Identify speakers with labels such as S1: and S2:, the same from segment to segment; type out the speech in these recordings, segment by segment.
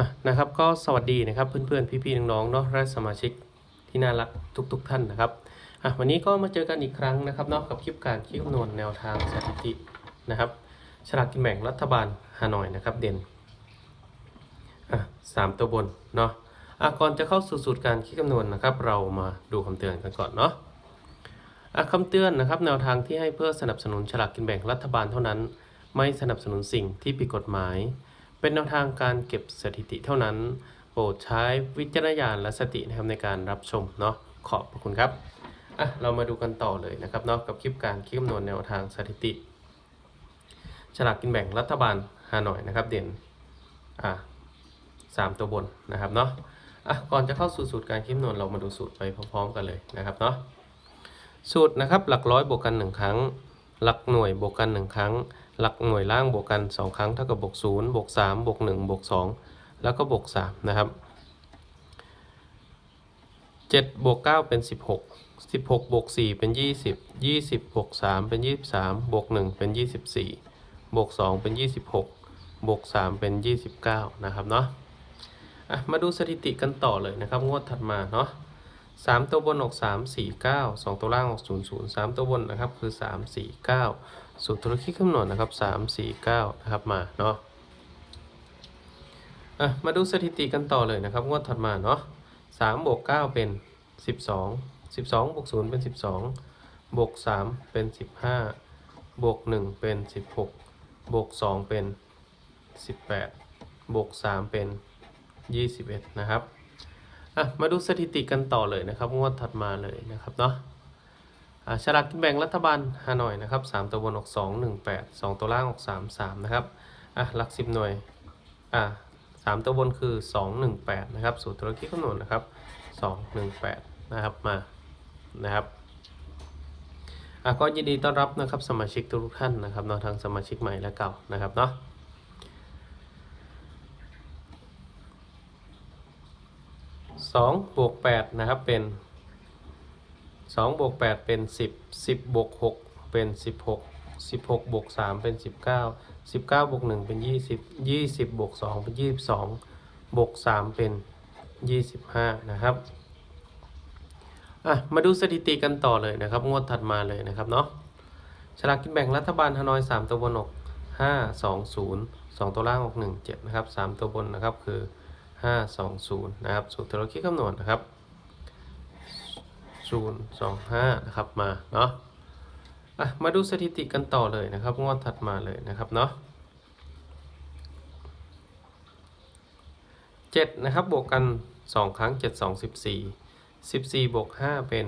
S1: อะนะครับก็สวัสดีนะครับเพื่อนๆพี่ๆน้องๆเนาะและสมาชิกที่น่ารักทุก ๆ ท่านนะครับอะวันนี้ก็มาเจอกันอีกครั้งนะครับเนาะกับคลิปการคิดคำนวณแนวทางสถิตินะครับฉลากกินแบ่งรัฐบาลฮานอยนะครับเด่นอะสามตัวบนเนาะอะก่อนจะเข้าสู่สูตรการคิดคำนวณนะครับ เรามาดูคำเตือนกันก่อนเนาะอะคำเตือนนะครับแนวทางที่ให้เพื่อสนับสนุนฉลากกินแบ่งรัฐบาลเท่านั้น ไม่สนับสนุนสิ่งที่ผิดกฎหมาย เป็นแนวทางการเก็บสถิติเท่านั้น โปรดใช้วิจารณญาณและสตินะครับในการรับชมเนาะขอบพระคุณครับอะเรามาดูกันต่อเลยนะครับเนาะกับคลิปการคิดคำนวณแนวทางสถิติฉลากกินแบ่งรัฐบาลฮานอยนะครับ เด่นอะสามตัวบนนะครับเนาะอะก่อนจะเข้าสู่สูตรการคิดคำนวณเรามาดูสูตรไปพร้อมๆกันเลยนะครับเนาะสูตรนะครับหลักร้อยบวกกันหนึ่งครั้ง หลักหน่วยบวกกันหนึ่งครั้ง หลักหน่วยล่างบวกกัน 2 ครั้งเท่ากับบวก0บวก3บวก1บวก2แล้วก็บวก3นะครับ7บวก9เป็น 16 16บวก4เป็น 20 20บวก3เป็น 23บวก1เป็น 24บวก2เป็น 26บวก3เป็น 29 นะครับเนาะะมาดูสถิติกันต่อเลยนะครับ งวดถัดมาเนาะ 3ตัวบนออก3 4 9 2ตัวล่างออก0 0 3ตัวบนนะครับคือ3 4 9สูตรธุรกิจคำนวณนะครับสามสี่เก้านะครับมาเนาะอะมาดูสถิติกันต่อเลยนะครับงวดถัดมาเนาะสามบวกเก้าเป็นสิบสองสิบสองบวกศูนย์เป็นสิบสองบวกสามเป็นสิบห้าบวกหนึ่งเป็นสิบหกบวกสองเป็นสิบแปดบวกสามเป็นยี่สิบเอ็ดนะครับ อะมาดูสถิติกันต่อเลยนะครับ งวดถัดมาเลยนะครับเนาะอ่าฉลากกินแบ่งรัฐบาลฮานอยนะครับสามตัวบนออกสองหนึ่งแปดสองตัวล่างออกสามสามนะครับอะหลักสิบหน่วยอ่าสามตัวบนคือสองหนึ่งแปดนะครับสูตรธุรกิจคำนวณนะครับสองหนึ่งแปดนะครับมานะครับอะก็ยินดีต้อนรับนะครับสมาชิกทุกท่านนะครับเนาะทั้งสมาชิกใหม่และเก่านะครับเนาะ สองบวกแปดนะครับเป็นสองบวกแปดเป็นสิบสิบบวกหกเป็นสิบหกสิบหกบวกสามเป็นสิบเก้าสิบเก้าบวกหนึ่งเป็นยี่สิบยี่สิบบวกสองเป็นยี่สิบสองบวกสามเป็นยี่สิบห้านะครับอะมาดูสถิติกันต่อเลยนะครับ งวดถัดมาเลยนะครับเนาะฉลากกินแบ่งรัฐบาลฮานอยสามตัวบนออกห้าสองศูนย์สองตัวล่างออกหนึ่งเจ็ดนะครับสามตัวบนนะครับคือ ห้าสองศูนย์นะครับ สูตรธุรกิจคำนวณนะครับศูนย์สองห้านะครับ มาเนาะอะมาดูสถิติกันต่อเลยนะครับ งวดถัดมาเลยนะครับเนาะเจ็ดนะครับ บวกกันสองครั้งเจ็ดสองสิบสี่สิบสี่บวกห้าเป็น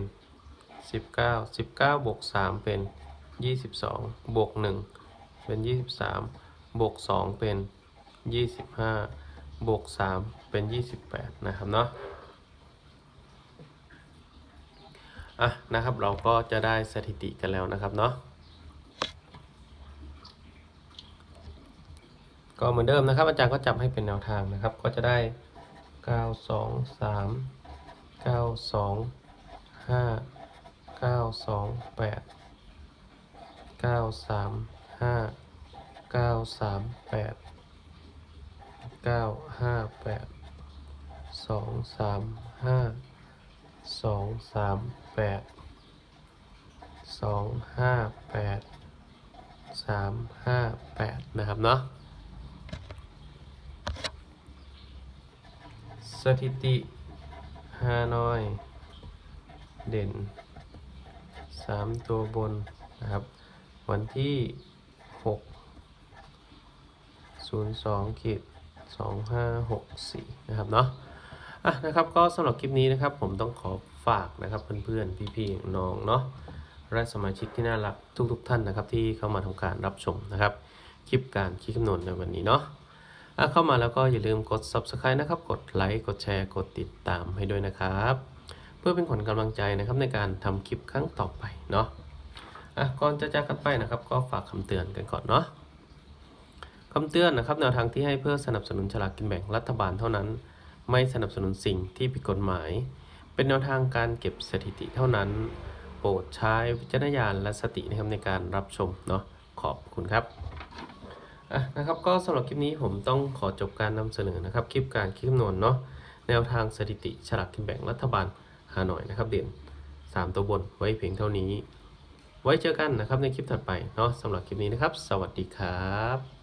S1: สิบเก้าสิบเก้าบวกสามเป็นยี่สิบสองบวกหนึ่งเป็นยี่สิบสามบวกสองเป็นยี่สิ บวกสามเป็นยี่สิบแปดนะครับเนาะอะนะครับเราก็จะได้สถิติกันแล้วนะครับเนาะก็เหมือนเดิมนะครับ อาจารย์ก็จับให้เป็นแนวทางนะครับ ก็จะได้ 9 2 3 9 2 5 9 2 8 9 3 5 9 3 8 9 5 8 2 3 5สองสามแปดสองห้าแปดสามห้าแปดนะครับเนาะสถิติฮานอย เด่นสามตัวบนนะครับ วันที่หกศูนย์สองขีด สองห้าหกสี่นะครับเนาะอะนะครับก็สำหรับคลิปนี้นะครับผมต้องขอฝากนะครับเพื่อนๆพี่ๆน้องเนาะและสมาชิกที่น่ารักทุกๆท่านนะครับ ที่เข้ามาทำการรับชมนะครับ คลิปการคิดคำนวณในวันนี้เนาะอะเข้ามาแล้วก็อย่าลืมกด subscribe นะครับ กดไลค์กดแชร์กดติดตามให้ด้วยนะครับ เพื่อเป็นขวัญกำลังใจนะครับในการทำคลิปครั้งต่อไปเนาะอะก่อนจะจากกันไปนะครับ ก็ฝากคำเตือนกันก่อนเนาะ คำเตือนนะครับแนวทางที่ให้เพื่อสนับสนุนฉลากกินแบ่งรัฐบาลเท่านั้น ไม่สนับสนุนสิ่งที่ผิดกฎหมาย เป็นแนวทางการเก็บสถิติเท่านั้น โปรดใช้วิจารณญาณและสตินะครับในการรับชมเนาะขอบคุณครับอะนะครับก็สำหรับคลิปนี้ผมต้องขอจบการนำเสนอนะครับคลิปการคิดคำนวณเนาะแนวทางสถิติฉลากกินแบ่งรัฐบาลฮานอยนะครับเด่น3 ตัวบนไว้เพียงเท่านี้ ไว้เจอกันนะครับในคลิปถัดไปเนาะสำหรับคลิปนี้นะครับ สวัสดีครับ